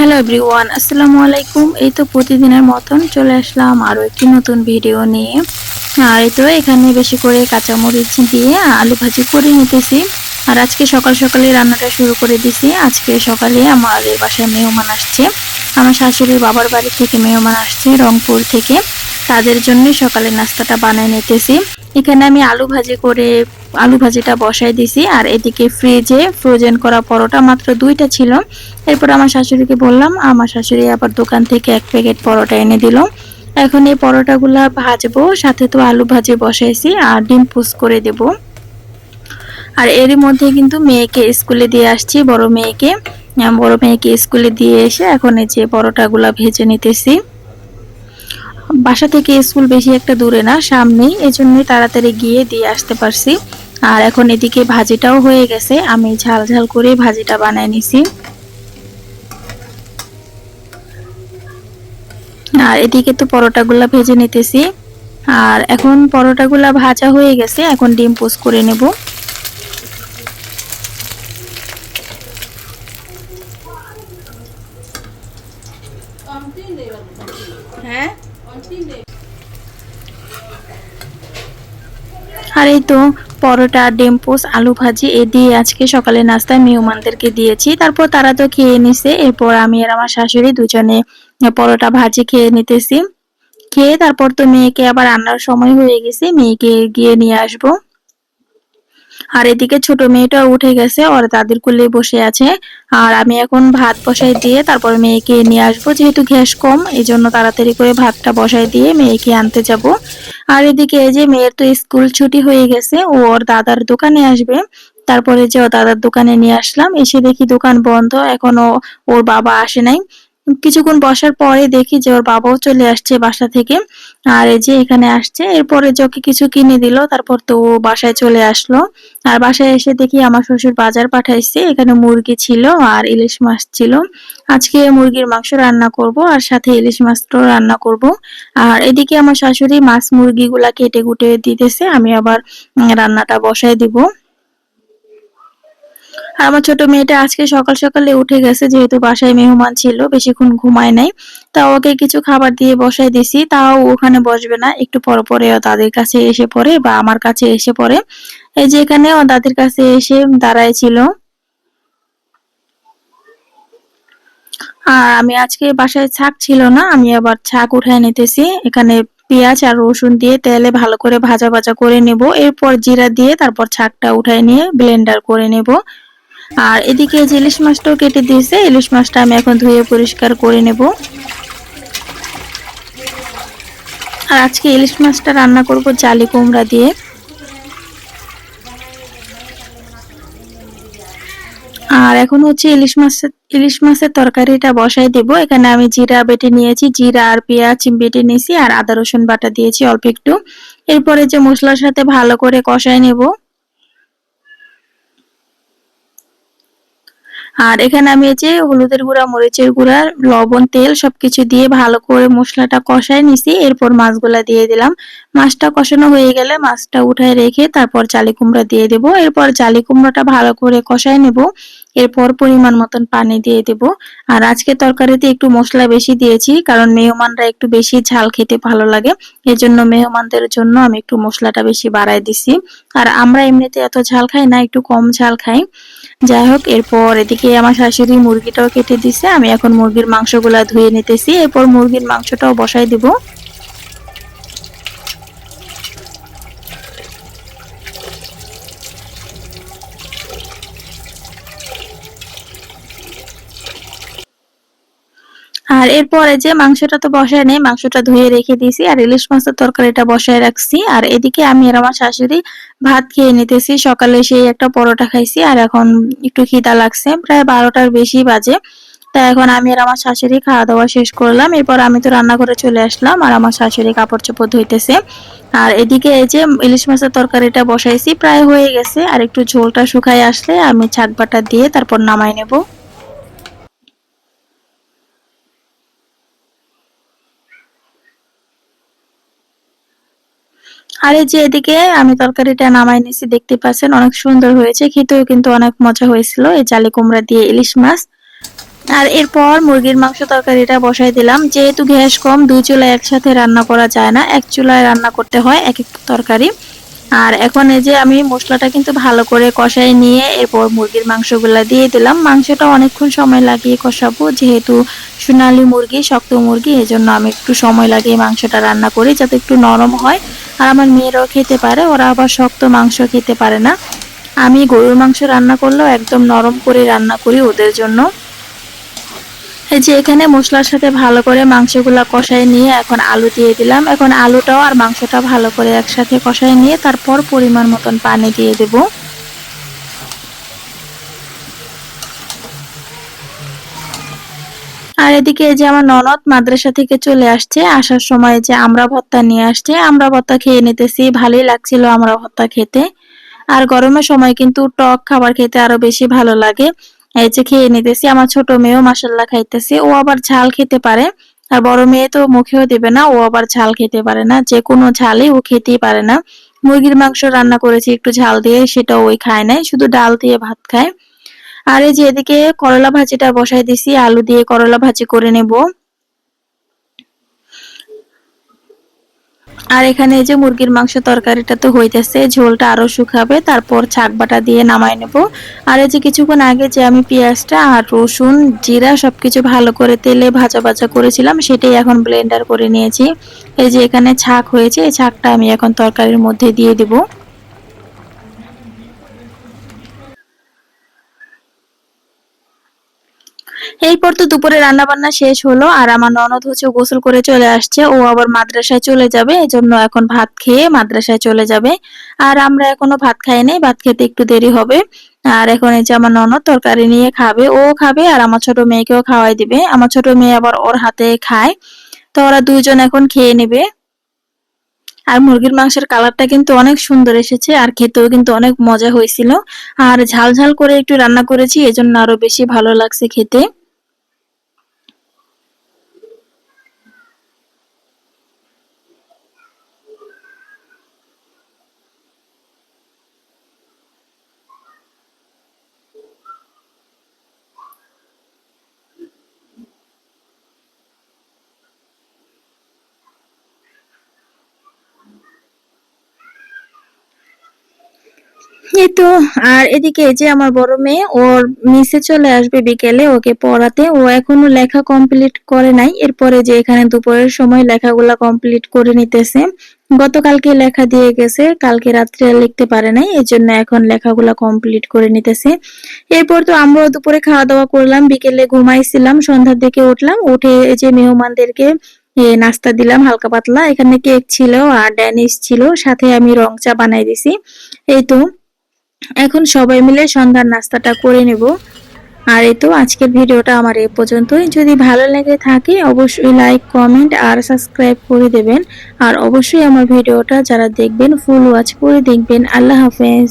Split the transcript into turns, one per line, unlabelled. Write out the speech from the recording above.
Hello everyone আসসালামু আলাইকুম। এই তো প্রতিদিনের মতন চলে আসলাম আরও একটি নতুন ভিডিও নিয়ে। আর এই তো এখানে বেশি করে কাঁচামরিচ দিয়ে আলু ভাজি করে নিতেছি। আর আজকে সকাল সকালে রান্নাটা শুরু করে দিছি। আজকে সকালে আমার বাসায় মেহমান আসছে। আমার শাশুড়ির বাবার বাড়ি থেকে মেহমান আসছে রংপুর থেকে। তাদের জন্য সকালে নাস্তাটা বানায় নিতেছি। এখানে আমি আলু ভাজি করে, আলু ভাজিটা বসাই দিছি। আর এদিকে ফ্রিজে ফ্রোজেন করা পরোটা মাত্র দুইটা ছিল। এরপর আমার শাশুড়িকে বললাম, আমার শাশুড়ি আবার দোকান থেকে এক প্যাকেট পরোটা এনে দিল। এখন এই পরোটাগুলা ভাজবো, সাথে তো আলু ভাজি বসাইছি আর ডিম পুস করে দেব। আর এরই মধ্যে কিন্তু মেয়েকে স্কুলে দিয়ে আসছি, বড় মেয়েকে। বড় মেয়েকে স্কুলে দিয়ে এসে এখন এই যে পরোটাগুলা ভেজে নিতেছি। বাসা থেকে স্কুল বেশি একটা দূরে না, সামনেই। এজন্যই তাড়াতাড়ি গিয়ে দিয়ে আসতে পারছি। আর এখন এদিকে ভাজিটাও হয়ে গেছে। আমি ঝাল ঝাল করে ভাজিটা বানায় নিছি। আর এদিকে তো পরোটাগুলা ভেজে নিতেছি। আর এখন পরোটাগুলা ভাজা হয়ে গেছে। এখন ডিম পোস্ট করে নেব
হ্যাঁ
আর এই তো পরোটা, ডিম পোস্ট আলু ভাজি, এ দিয়ে আজকে সকালে নাস্তায় মেহমানদেরকে দিয়েছি। তারপর তারা তো খেয়ে নিছে, এরপর আমি আর আমার শাশুড়ি দুজনে পরোটা, ভাজি খেয়ে নিতেছি। খেয়ে তারপর তো মেয়েকে আবার রান্নার সময় হয়ে গেছে, মেয়েকে গিয়ে নিয়ে আসব। আর এদিকে ছোট মেয়েটা উঠে গেছে, ওর দাদির কোলে বসে আছে। আর আমি এখন ভাত বসাই দিয়ে তারপর মেয়েকে নিয়ে আসব, যেহেতু গ্যাস কম এই জন্য তাড়াতাড়ি করে ভাতটা বসাই দিয়ে মেয়েকে আনতে যাব। আর এদিকে এই যে মেয়ের তো স্কুল ছুটি হয়ে গেছে, ও ওর দাদার দোকানে আসবে। তারপরে যে ও দাদার দোকানে নিয়ে আসলাম, এসে দেখি দোকান বন্ধ, এখনও ওর বাবা আসে নাই। কিছুক্ষণ বসার পরে দেখি যে ওর বাবাও চলে আসছে বাসা থেকে। আর এই যে এখানে আসছে, এরপরে ওকে কিছু কিনে দিল, তারপর তো বাসায় চলে আসলো। আর বাসায় এসে দেখি আমার শ্বশুর বাজার পাঠাইছে, এখানে মুরগি ছিল আর ইলিশ মাছ ছিল। আজকে মুরগির মাংস রান্না করব আর সাথে ইলিশ মাছটাও রান্না করব। আর এদিকে আমার শাশুড়ি মাছ মুরগিগুলা কেটে কুটে দিতেছে, আমি আবার রান্নাটা বসায় দিব। আর আমার ছোট মেয়েটা আজকে সকাল সকালে উঠে গেছে, যেহেতু বাসায় মেহমান ছিল, বেশিক্ষণ ঘুমায় নাই। তা ওকে কিছু খাবার দিয়ে বসাই দিছি, তাও ওখানে বসবে না, একটু পর পরে তাদের কাছে এসে পড়ে বা আমার কাছে এসে পড়ে। এই যে এখানে ও দাদির কাছে এসে দাঁড়ায় ছিল। আর আমি আজকে বাসায় ছাক ছিল না, আমি আবার ছাক উঠায় নিতেছি। এখানে পেঁয়াজ আর রসুন দিয়ে তেলে ভালো করে ভাজা ভাজা করে নেব। এরপর জিরা দিয়ে তারপর ছাকটা উঠায় নিয়ে ব্লেন্ডার করে নেব। আর এদিকে যে ইলিশ মাছটাও কেটে দিয়েছে, ইলিশ মাছটা আমি এখন ধুয়ে পরিষ্কার করে নেব। আর আজকে ইলিশ মাছটা রান্না করব জালি কুমড়া দিয়ে। আর এখন হচ্ছে ইলিশ মাছের ইলিশ মাছের তরকারিটা বসাই দেব। এখানে আমি জিরা বেটে নিয়েছি, জিরা আর পেঁয়াজ বেটে নিয়েছি, আর আদা রসুন বাটা দিয়েছি অল্প একটু। এরপরে যে মশলার সাথে ভালো করে কষায় নেব। আর এখানে আমি এই যে হলুদের গুঁড়া, মরিচের গুঁড়া, লবণ, তেল সবকিছু দিয়ে ভালো করে মশলাটা কষায় নিছি। এরপর মাছগুলা দিয়ে দিলাম। মাছটা কষানো হয়ে গেলে মাছটা উঠায় রেখে তারপর চালি কুমড়া দিয়ে দেবো। এরপর চালি কুমড়াটা ভালো করে কষায় নেব। এরপর পরিমাণ মতন পানি দিয়ে দেব। আর আজকে তরকারিতে একটু মশলা বেশি দিয়েছি, কারণ মেহমানরা একটু বেশি ঝাল খেতে ভালো লাগে। এজন্য মেহমানদের জন্য আমি একটু মশলাটা বেশি বাড়ায় দিছি। আর আমরা এমনিতে এত ঝাল খাই না, একটু কম ঝাল খাই। যাই হোক, এরপর এদিকে আমার শাশুড়ি মুরগিটাও কেটে দিছে। আমি এখন মুরগির মাংসগুলা ধুয়ে নিতেছি। এরপর মুরগির মাংসটাও বসাই দিব। আর এরপরে যে মাংসটা তো বসায় নেই, মাংসটা ধুয়ে রেখে দিয়েছি আর ইলিশ মাছের তরকারিটা বসায় রাখছি। আর এদিকে আমি আর আমার শাশুড়ি ভাত খেয়ে নিতেছি। সকালে সেই একটা পরোটা খাইছি আর এখন একটু খিদা লাগছে, প্রায় বারোটার বেশি বাজে। তা এখন আমি আর আমার শাশুড়ি খাওয়া দাওয়া শেষ করলাম। এরপর আমি তো রান্না করে চলে আসলাম আর আমার শাশুড়ি কাপড় চোপড় ধুইতেছে। আর এদিকে এই যে ইলিশ মাছের তরকারিটা বসাইছি, প্রায় হয়ে গেছে। আর একটু ঝোলটা শুকায় আসলে আমি ছাক বাটা দিয়ে তারপর নামাই নেব। আর এই যে এদিকে আমি তরকারিটা নামাই নিছি, দেখতে পাচ্ছেন অনেক সুন্দর হয়েছে, খেতেও কিন্তু অনেক মজা হয়েছিল, এই জালি কুমড়া দিয়ে ইলিশ মাছ। আর এরপর মুরগির মাংস তরকারিটা বসাই দিলাম, যেহেতু গ্যাস কম, দুই চুলায় একসাথে রান্না করা যায় না, এক চুলায় রান্না করতে হয় এক এক তরকারি। আর এখন এই যে আমি মশলাটা কিন্তু ভালো করে কষাই নিয়ে এরপর মুরগির মাংসগুলা দিয়ে দিলাম। মাংসটা অনেকক্ষণ সময় লাগিয়ে কষাবো, যেহেতু সোনালি মুরগি, শক্ত মুরগি এই জন্য আমি একটু সময় লাগিয়ে মাংসটা রান্না করি, যাতে একটু নরম হয়। আর আমার মেয়েরাও খেতে পারে, ওরা আবার শক্ত মাংস খেতে পারে না। আমি গরুর মাংস রান্না করলেও একদম নরম করে রান্না করি ওদের জন্য। এই যে এখানে মশলার সাথে ভালো করে মাংসগুলা কষাই নিয়ে এখন আলু দিয়ে দিলাম। এখন আলুটাও আর মাংসটা ভালো করে একসাথে কষাই নিয়ে তারপর পরিমাণ মতন পানি দিয়ে দেব। আর এদিকে যে আমার ননদ মাদ্রাসা থেকে চলে আসছে, আসার সময় যে আমরা ভর্তা নিয়ে আসছে, আমরা ভর্তা খেয়ে নিতেছি, ভালোই লাগছিল আমরা ভর্তা খেতে। আর গরমের সময় কিন্তু টক খাবার খেতে আরও বেশি ভালো লাগে। এই যে খেয়ে নিতেছি, আমার ছোট মেয়েও মাসাল্লাহ খাইতেছে, ও আবার ঝাল খেতে পারে। আর বড় মেয়ে তো মুখেও দেবে না, ও আবার ঝাল খেতে পারে না, যে কোনো ঝালই ও খেতেই পারে না। মুরগির মাংস রান্না করেছি, একটু ঝাল দিয়ে সেটা ওই খায় নাই, শুধু ডাল দিয়ে ভাত খায়। আর এই যে এদিকে করলা ভাজিটা বসাই দিছি, আলু দিয়ে করলা ভাজি করে নেব। আর এখানে এই যে মুরগির মাংস তরকারিটা তো হইতেছে, ঝোলটা আরও শুকাবে, তারপর ছাক বাটা দিয়ে নামাই নেব। আর এই যে কিছুক্ষণ আগে যে আমি পেঁয়াজটা আর রসুন, জিরা সবকিছু ভালো করে তেলে ভাজা ভাজা করেছিলাম, সেটাই এখন ব্লেন্ডার করে নিয়েছি। এই যে এখানে ছাক হয়েছে, এই ছাকটা আমি এখন তরকারির মধ্যে দিয়ে দিব। এরপর তো দুপুরে রান্না বান্না শেষ হলো, আর আমার ননদ হচ্ছে গোসল করে চলে আসছে, ও আবার মাদ্রাসায় চলে যাবে, এজন্য এখন ভাত খেয়ে মাদ্রাসায় চলে যাবে। আর আমরা এখনও ভাত খাই নাই, ভাত খেতে একটু দেরি হবে। আর এখন এই যে আমার ননদ তরকারি নিয়ে খাবে, ও খাবে, আর আমার ছোট মেয়েকেও খাওয়াই দিবে। আমার ছোট মেয়ে আবার ওর হাতে খায়, তো ওরা দুইজন এখন খেয়ে নেবে। আর মুরগির মাংসের কালারটা কিন্তু অনেক সুন্দর এসেছে, আর খেতেও কিন্তু অনেক মজা হয়েছিল। আর ঝাল ঝাল করে একটু রান্না করেছি, এজন্য আরও বেশি ভালো লাগছে খেতে। এই তো আর এদিকে যে আমার বড় মেয়ে, ওর নিচে চলে আসবে বিকেলে ওকে পড়াতে। ও এখনও লেখা কমপ্লিট করে নাই। এরপরে যে এখানে দুপুরের সময় লেখাগুলা কমপ্লিট করে নিতেছে। গতকালকে লেখা দিয়ে গেছে, কালকে রাত্রে লিখতে পারে নাই এই জন্য এখন লেখাগুলা কমপ্লিট করে নিতেছে। এরপর তো আমরা দুপুরে খাওয়া দাওয়া করলাম, বিকেলে ঘুমাইছিলাম, সন্ধ্যার দিকে উঠলাম, উঠে যে মেহমানদেরকে নাস্তা দিলাম, হালকা পাতলা। এখানে কেক ছিল আর ড্যানিশ ছিল, সাথে আমি রং চা বানাই দিছি। এই তো। এখন সবাই মিলে সন্ধ্যার নাস্তাটা করে নেব। আর এই তো আজকের ভিডিওটা আমার এ পর্যন্তই। যদি ভালো লেগে থাকে, অবশ্যই লাইক কমেন্ট আর সাবস্ক্রাইব করে দেবেন। আর অবশ্যই আমার ভিডিওটা যারা দেখবেন ফুল ওয়াচ করে দেখবেন। আল্লাহ হাফেজ।